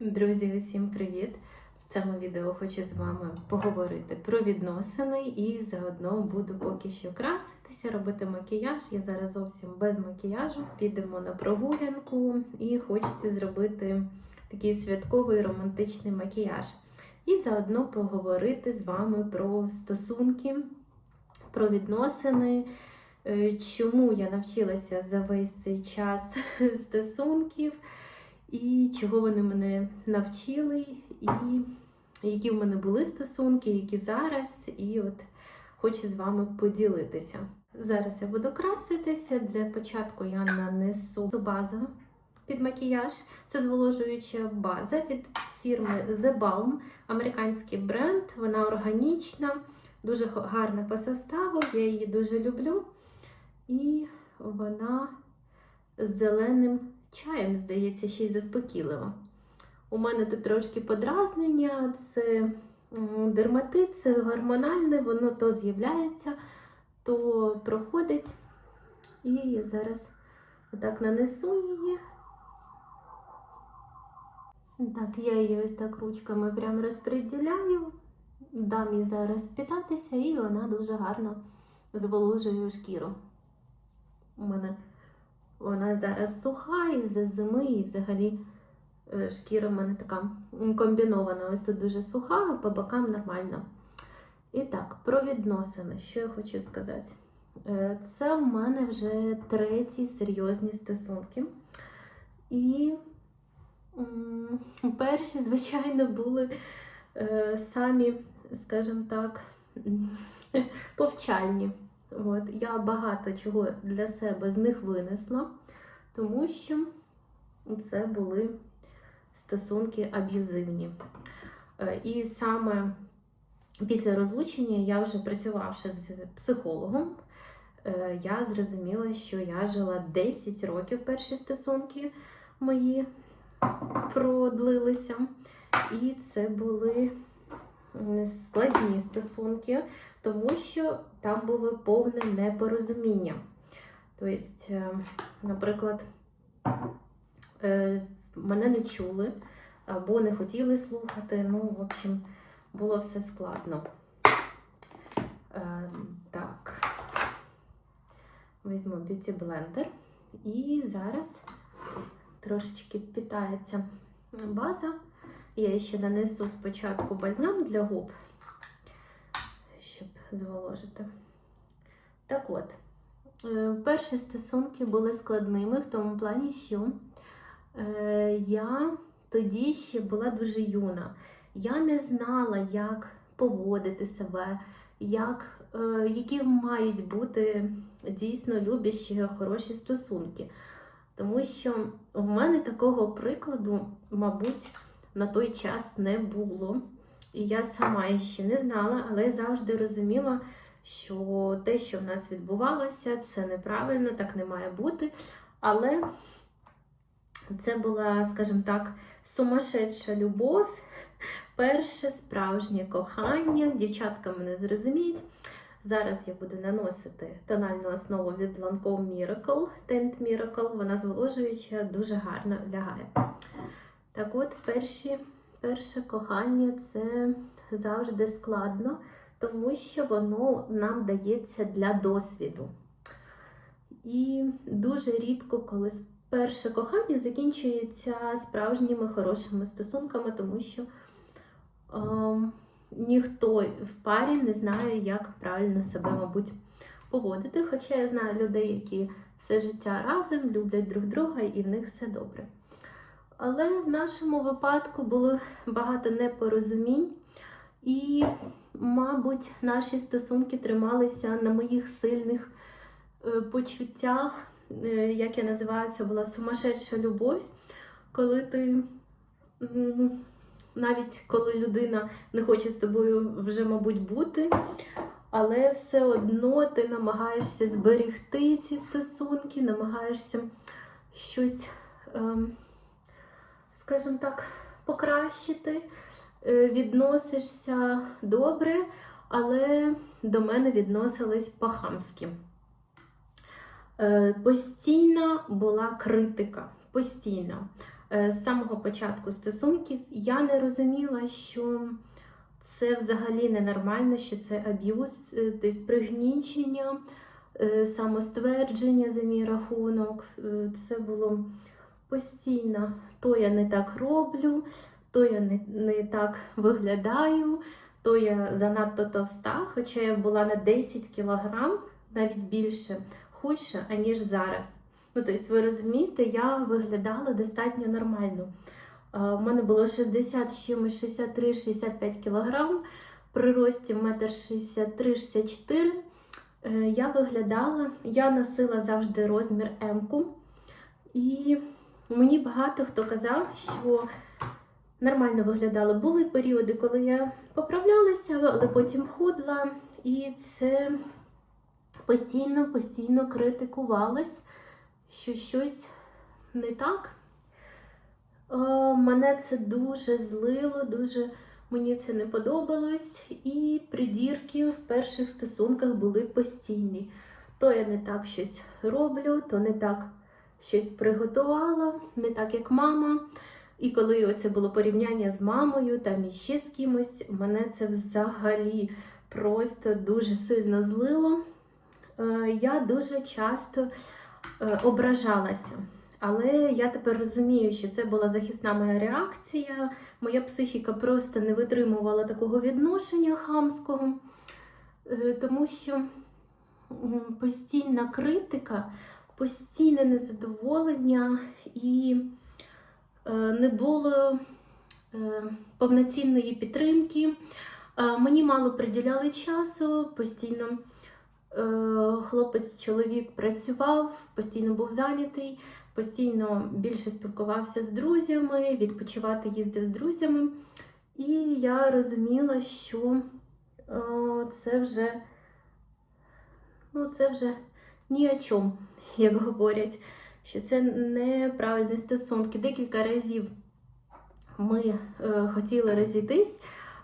Друзі, усім привіт! В цьому відео хочу з вами поговорити про відносини і заодно буду поки що краситися, робити макіяж. Я зараз зовсім без макіяжу. Підемо на прогулянку і хочеться зробити такий святковий романтичний макіяж. І заодно поговорити з вами про стосунки, про відносини. е, Чому я навчилася за весь цей час стосунків, і чого вони мене навчили, і які в мене були стосунки, які зараз, і от хочу з вами поділитися. Зараз я буду краситися. Для початку я нанесу базу під макіяж. Це зволожуюча база від фірми The Balm, американський бренд. Вона органічна, дуже гарна по составу, я її дуже люблю. І вона з зеленим чаєм, здається, ще й заспокійливо. У мене тут трошки подразнення, це дерматит, це гормональне, воно то з'являється, то проходить. І я зараз отак нанесу її. Так, я її ось так ручками прям розподіляю, дам їй зараз питатися, і вона дуже гарно зволожує шкіру. У мене вона зараз суха і за зими, і взагалі е, шкіра в мене така комбінована. Ось тут дуже суха, а по бокам нормально. І так, про відносини. Що я хочу сказати? Е, Це у мене вже треті серйозні стосунки. І перші, звичайно, були е, самі, скажімо так, повчальні. От, я багато чого для себе з них винесла, тому що це були стосунки аб'юзивні. Е, І саме після розлучення я вже працювавши з психологом, е, я зрозуміла, що я жила 10 років перші стосунки мої продлилися. І це були складні стосунки, тому що там було повне непорозуміння. Тобто, е, наприклад, е, мене не чули або не хотіли слухати. Ну, в общем, було все складно. Е, Так, візьму б'юті блендер і зараз трошечки впітається база. Я ще нанесу спочатку бальзам для губ, зволожити. Так от, е, перші стосунки були складними в тому плані, що е, я тоді ще була дуже юна. Я не знала, як поводити себе, як, е, які мають бути дійсно любящі, хороші стосунки. Тому що в мене такого прикладу, мабуть, на той час не було. І я сама ще не знала, але завжди розуміла, що те, що в нас відбувалося, це неправильно, так не має бути. Але це була, скажімо так, сумасшедша любов, перше справжнє кохання. Дівчатка мене зрозуміють. Зараз я буду наносити тональну основу від Lancome Miracle, Tint Miracle. Вона зволожуюча, дуже гарно лягає. Так от, перші, перше кохання це завжди складно, тому що воно нам дається для досвіду. І дуже рідко, коли перше кохання закінчується справжніми хорошими стосунками, тому що ем, ніхто в парі не знає, як правильно себе, мабуть, поводити. Хоча я знаю людей, які все життя разом люблять друг друга і в них все добре. Але в нашому випадку було багато непорозумінь, і, мабуть, наші стосунки трималися на моїх сильних е, почуттях. Е, Як я називаю, це була сумасшедша любов, коли ти навіть коли людина не хоче з тобою вже, мабуть, бути, але все одно ти намагаєшся зберегти ці стосунки, намагаєшся щось. ем, скажімо так, покращити, е, відносишся добре, але до мене відносились по-хамськи. Е, Постійна була критика, постійно. Е, З самого початку стосунків я не розуміла, що це взагалі ненормально, що це аб'юз, тобто пригнічення, самоствердження за мій рахунок. Це було постійно. То я не так роблю, то я не, не так виглядаю, то я занадто товста, хоча я була на 10 кілограм, навіть більше, худша, аніж зараз. Ну, тобто, ви розумієте, я виглядала достатньо нормально. У мене було 60 чимось 63-65 кілограм, при рості 1,63-64 Е, Я виглядала, я носила завжди розмір М-ку. І мені багато хто казав, що нормально виглядала. Були періоди, коли я поправлялася, але потім худла, і це постійно, постійно критикувалось, що щось не так. Е, Мене це дуже злило, дуже мені це не подобалось, і придірки в перших стосунках були постійні. То я не так щось роблю, то не так щось приготувала, не так як мама. І коли оце було порівняння з мамою там і ще з кимось, мене це взагалі просто дуже сильно злило. Е, Я дуже часто е, ображалася. Але я тепер розумію, що це була захисна моя реакція. Моя психіка просто не витримувала такого відношення хамського, Е, тому що постійна критика, постійне незадоволення і е, не було е, повноцінної підтримки. Е, Мені мало приділяли часу, постійно е, хлопець-чоловік працював, постійно був зайнятий, постійно більше спілкувався з друзями, відпочивати їздив з друзями. І я розуміла, що це вже, ну, це вже ні о чому, як говорять, що це неправильні стосунки. Декілька разів ми е, хотіли розійтись,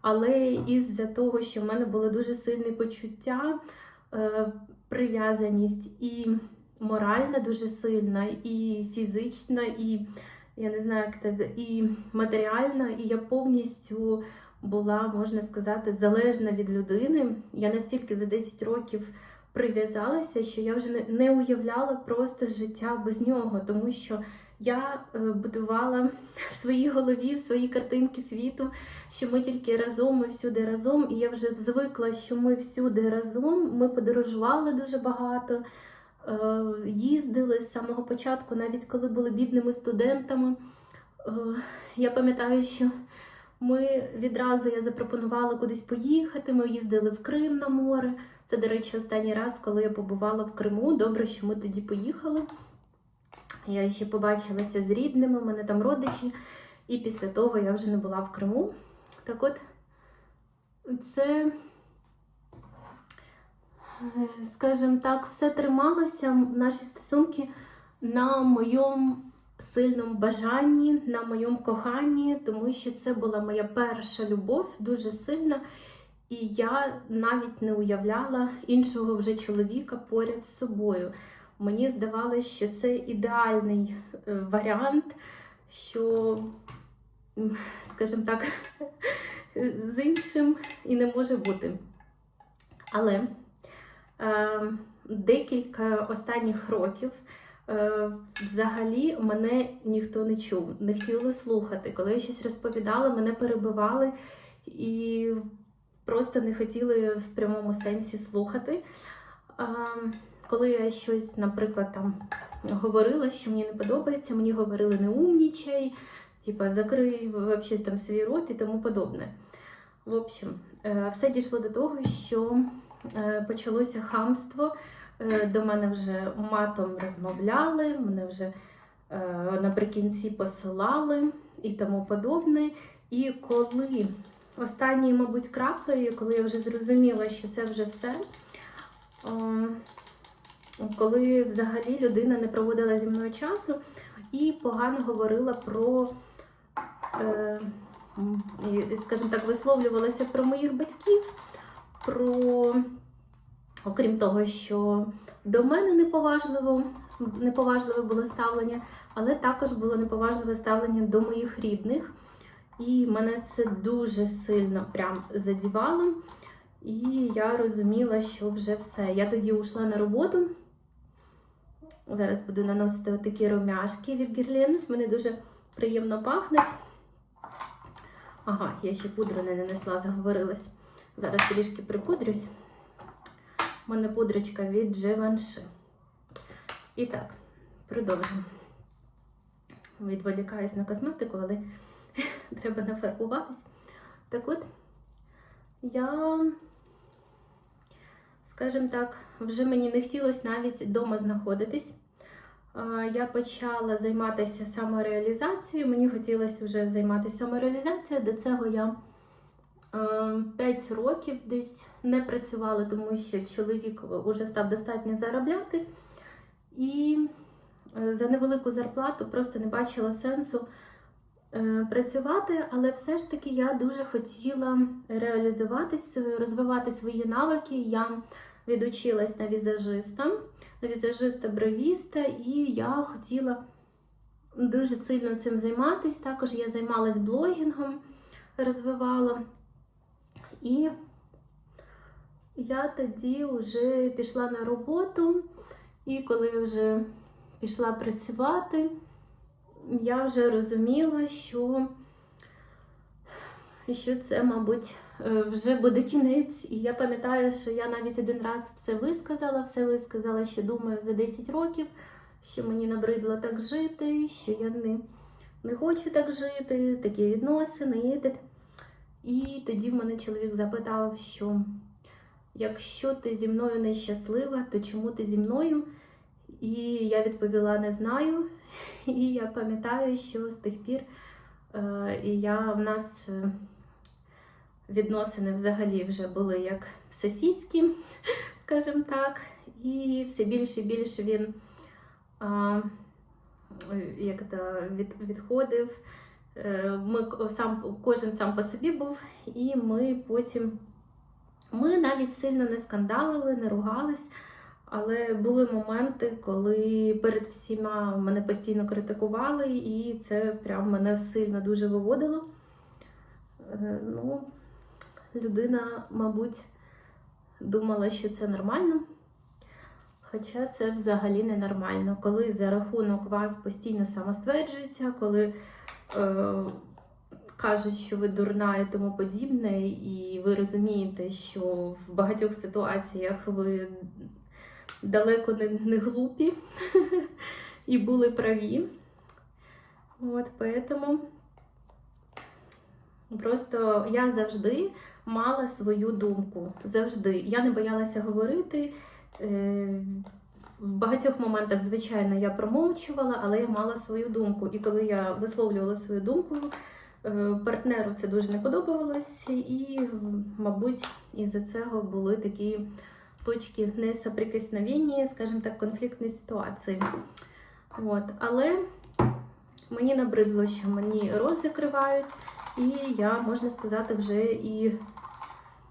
але із-за того, що в мене було дуже сильне почуття, е, прив'язаність і моральна дуже сильна, і фізична, і я не знаю, як це, і матеріальна, і я повністю була, можна сказати, залежна від людини. Я настільки за 10 років прив'язалася, що я вже не, уявляла просто життя без нього, тому що я е, будувала в своїй голові, в своїй картинки світу, що ми тільки разом, ми всюди разом, і я вже звикла, що ми всюди разом. Ми подорожували дуже багато, е, їздили з самого початку, навіть коли були бідними студентами. Е, Я пам'ятаю, що ми відразу я запропонувала кудись поїхати. Ми їздили в Крим на море. Це, до речі, останній раз, коли я побувала в Криму. Добре, що ми тоді поїхали. Я ще побачилася з рідними, у мене там родичі, і після того я вже не була в Криму. Так от, це, скажімо так, все трималося, наші стосунки на моєму сильному бажанні, на моєму коханні, тому що це була моя перша любов, дуже сильна. І я навіть не уявляла іншого вже чоловіка поряд з собою. Мені здавалося, що це ідеальний е, варіант, що, скажімо так, з іншим і не може бути. Але е, декілька останніх років е, взагалі мене ніхто не чув, не хотіли слухати. Коли я щось розповідала, мене перебивали і просто не хотіли в прямому сенсі слухати. Коли я щось, наприклад, там говорила, що мені не подобається, мені говорили не умнічай, типа закрий вообще там свій рот і тому подобне. В общем, е, все дійшло до того, що е, почалося хамство. Е, До мене вже матом розмовляли, мене вже наприкінці посилали і тому подобне. І коли останньою, мабуть, краплею, коли я вже зрозуміла, що це вже все. Коли взагалі людина не проводила зі мною часу і погано говорила про, е, скажімо так, висловлювалася про моїх батьків, про, окрім того, що до мене неповажливо неповажливе було ставлення, але також було неповажливе ставлення до моїх рідних. І мене це дуже сильно прям задівало. І я розуміла, що вже все. Я тоді ушла на роботу. Зараз буду наносити такі ромяшки від Герлен. Вони дуже приємно пахнуть. Ага, я ще пудру не нанесла, заговорилась. Зараз трішки припудрюсь. У мене пудрочка від Givenchy. І так, продовжимо. Відволікаюсь на косметику, але треба нафарбуватись. Так от, я, скажімо так, вже мені не хотілося навіть вдома знаходитись. Я почала займатися самореалізацією. Мені хотілося вже займатися самореалізацією. До цього я 5 років десь не працювала, тому що чоловік вже став достатньо заробляти. І е, за невелику зарплату просто не бачила сенсу е, працювати, але все ж таки я дуже хотіла реалізуватись, розвивати свої навики. Я відучилась на візажиста, на візажиста бровіста, і я хотіла дуже сильно цим займатися. Також я займалась блогінгом, розвивала. І я тоді вже пішла на роботу, і коли вже пішла працювати, я вже розуміла, що, що це, мабуть, е, вже буде кінець. І я пам'ятаю, що я навіть один раз все висказала, все висказала, що думаю за 10 років, що мені набридло так жити, що я не, не хочу так жити, такі відносини. і І тоді в мене чоловік запитав, що якщо ти зі мною нещаслива, то чому ти зі мною? І я відповіла не знаю. І я пам'ятаю, що з тих пір і я в нас е, відносини взагалі вже були як сусідські, скажімо так, і все більше і більше він як від, відходив. Е, Ми сам кожен сам по собі був, і ми потім ми навіть сильно не скандалили, не ругались. Але були моменти, коли перед всіма мене постійно критикували, і це прям мене сильно дуже виводило. Е, Ну, людина, мабуть, думала, що це нормально. Хоча це взагалі не нормально, коли за рахунок вас постійно самостверджується, коли е, кажуть, що ви дурна і тому подібне, і ви розумієте, що в багатьох ситуаціях ви далеко не, не глупі і були праві. От, поэтому просто я завжди мала свою думку. Завжди. Я не боялася говорити. Е, В багатьох моментах, звичайно, я промовчувала, але я мала свою думку. І коли я висловлювала свою думку, е, партнеру це дуже не подобалось, і, мабуть, із-за цього були такі точки несоприкосновення, скажімо так, конфліктні ситуації. От. Але мені набридло, що мені рот закривають, і я, можна сказати, вже і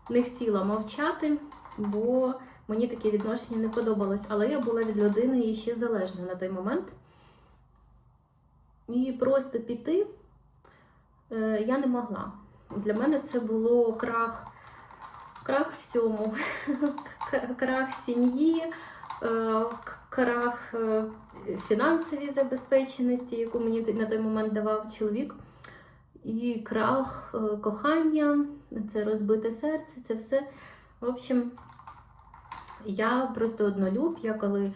не хотіла мовчати, бо мені таке відношення не подобалось. Але я була від людини ще залежна на той момент. І просто піти е, я не могла. Для мене це було крах, крах всьому. Крах сім'ї, е, крах е, фінансовій забезпеченості, яку мені на той момент давав чоловік, і крах е, кохання, це розбите серце, це все. В общем, я просто однолюб, я коли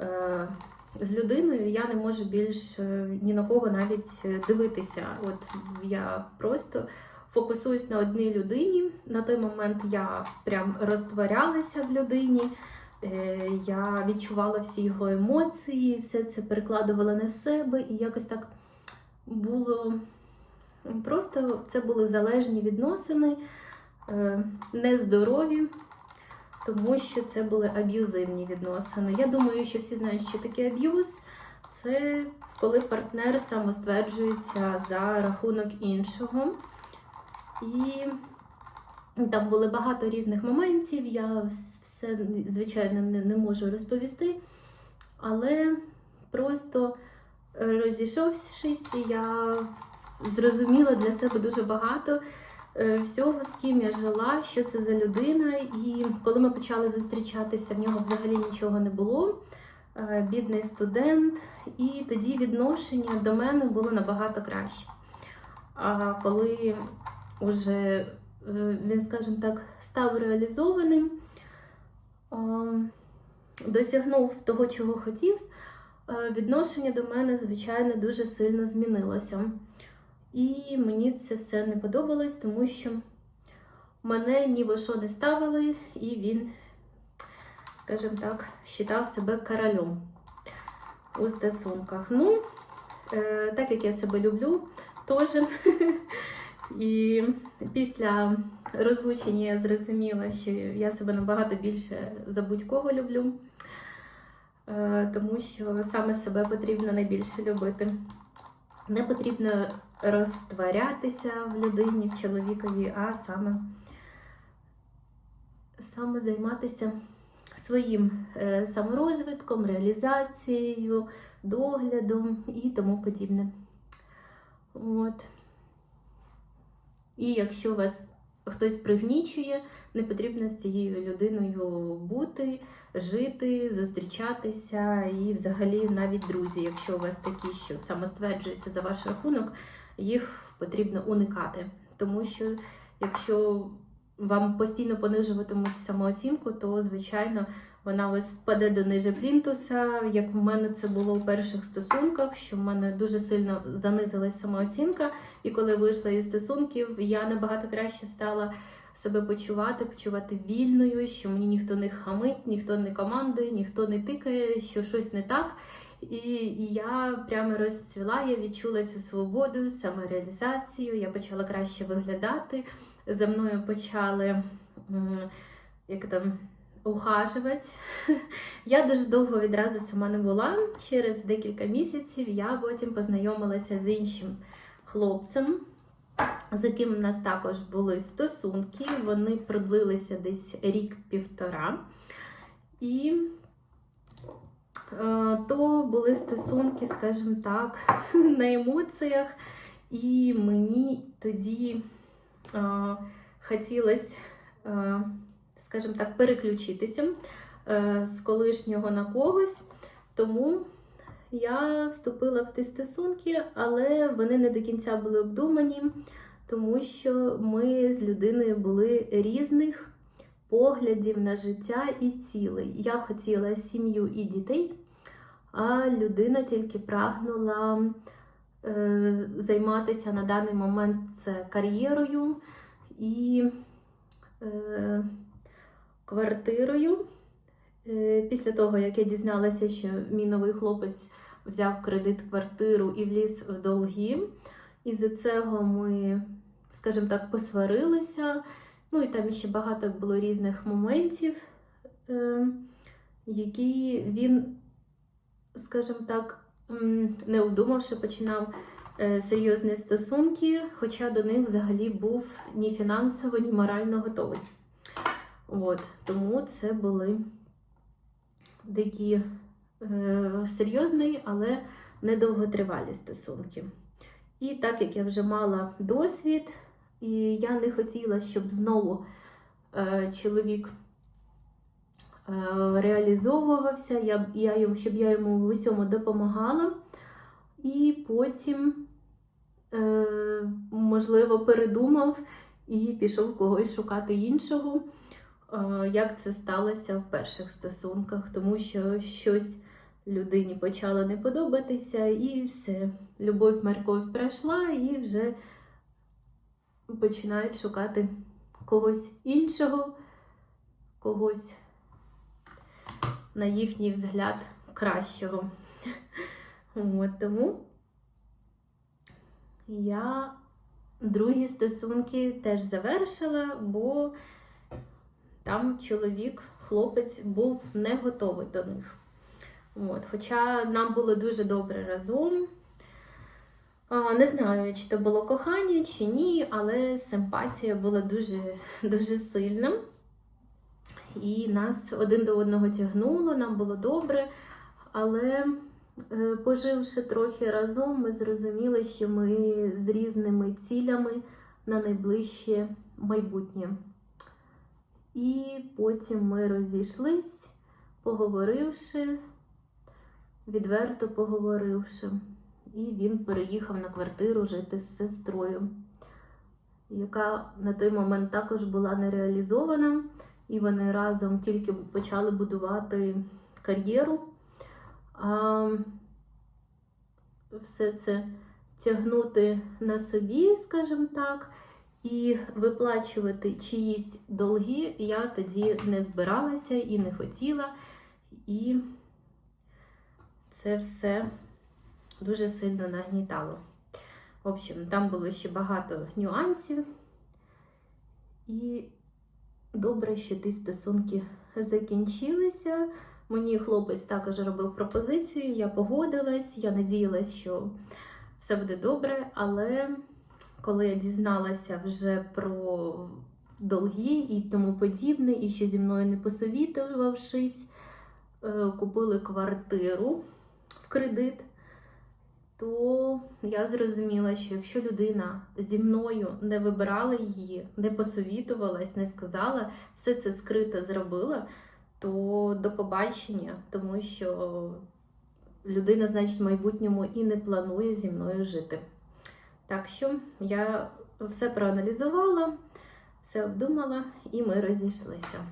е, з людиною я не можу більш ні на кого навіть дивитися. От я просто фокусуюсь на одній людині. На той момент я прям розтворялася в людині. Е, Я відчувала всі його емоції, все це перекладувала на себе, і якось так було просто це були залежні відносини, е, нездорові, тому що це були аб'юзивні відносини. Я думаю, що всі знають, що таке аб'юз. Це коли партнер самостверджується за рахунок іншого. І там були багато різних моментів. Я все, звичайно, не, не можу розповісти. Але просто розійшовшись, я зрозуміла для себе дуже багато е, всього, з ким я жила, що це за людина. І коли ми почали зустрічатися, в нього взагалі нічого не було. Е, Бідний студент, і тоді відношення до мене було набагато краще. А коли вже е, він, скажімо так, став реалізованим, досягнув того, чого хотів, відношення до мене, звичайно, дуже сильно змінилося. І мені це все не подобалось, тому що мене ні во що не ставили, і він, скажімо так, вважав себе королем у стосунках. Ну, е, так як я себе люблю, теж. І після розлучення я зрозуміла, що я себе набагато більше за будь-кого люблю, Е, тому що саме себе потрібно найбільше любити. Не потрібно розтворятися в людині, в чоловікові, а саме, саме займатися своїм е, саморозвитком, реалізацією, доглядом і тому подібне. От. І якщо вас хтось пригнічує, не потрібно з цією людиною бути, жити, зустрічатися і взагалі навіть друзі, якщо у вас такі, що самостверджуються за ваш рахунок, їх потрібно уникати. Тому що якщо вам постійно понижуватимуть самооцінку, то звичайно вона ось впаде до ниже плінтуса, як в мене це було у перших стосунках, що в мене дуже сильно занизилась самооцінка. І коли вийшла із стосунків, я набагато краще стала себе почувати, почувати вільною, що мені ніхто не хамить, ніхто не командує, ніхто не тикає, що щось не так. І я прямо розцвіла, я відчула цю свободу, самореалізацію, я почала краще виглядати. За мною почали як там, ухажувати. Я дуже довго відразу сама не була. Через декілька місяців я потім познайомилася з іншим хлопцем, з яким у нас також були стосунки. Вони продлилися десь рік-півтора. І е, то були стосунки, скажімо так, на емоціях. І мені тоді е, хотілося, е, скажімо так, переключитися е, з колишнього на когось. Тому я вступила в ті стосунки, але вони не до кінця були обдумані, тому що ми з людиною були різних поглядів на життя і цілей. Я хотіла сім'ю і дітей, а людина тільки прагнула е, займатися на даний момент кар'єрою і е, квартирою. Е, Після того, як я дізналася, що мій новий хлопець взяв кредит квартиру і вліз в долги, і за цього ми, скажімо так, посварилися. Ну і там ще багато було різних моментів, е, які він, скажімо так, не обдумавши, починав е, серйозні стосунки, хоча до них взагалі був ні фінансово, ні морально готовий. От, тому це були такі е, серйозні, але недовготривалі стосунки. І так як я вже мала досвід, і я не хотіла, щоб знову е, чоловік е, реалізовувався, я, я, йому- щоб я йому в усьому допомагала. І потім, е, можливо, передумав і пішов когось шукати іншого. Е, як це сталося в перших стосунках, тому що щось людині почало не подобатися, і все. Любов морковь пройшла, і вже починають шукати когось іншого, когось, на їхній взгляд, кращого. От, тому я другі стосунки теж завершила, бо там чоловік, хлопець був не готовий до них. От. Хоча нам було дуже добре разом. Не знаю, чи то було кохання, чи ні, але симпатія була дуже, дуже сильна. І нас один до одного тягнуло, нам було добре. Але е, поживши трохи разом, ми зрозуміли, що ми з різними цілями на найближче майбутнє. І потім ми розійшлись, поговоривши, відверто поговоривши. І він переїхав на квартиру жити з сестрою, яка на той момент також була не реалізована. І вони разом тільки почали будувати кар'єру. А все це тягнути на собі, скажімо так, і виплачувати чиїсь долги я тоді не збиралася і не хотіла. І це все дуже сильно нагнітало. В общем, там було ще багато нюансів. І добре, що ті стосунки закінчилися. Мені хлопець також робив пропозицію, я погодилась, я надіялась, що все буде добре, але коли я дізналася вже про долги і тому подібне, і що зі мною не посовітувавшись, е, купили квартиру в кредит, то я зрозуміла, що якщо людина зі мною не вибирала її, не посовітувалась, не сказала, все це скрито зробила, то до побачення, тому що людина, значить, в майбутньому і не планує зі мною жити. Так що я все проаналізувала, все обдумала, і ми розійшлися.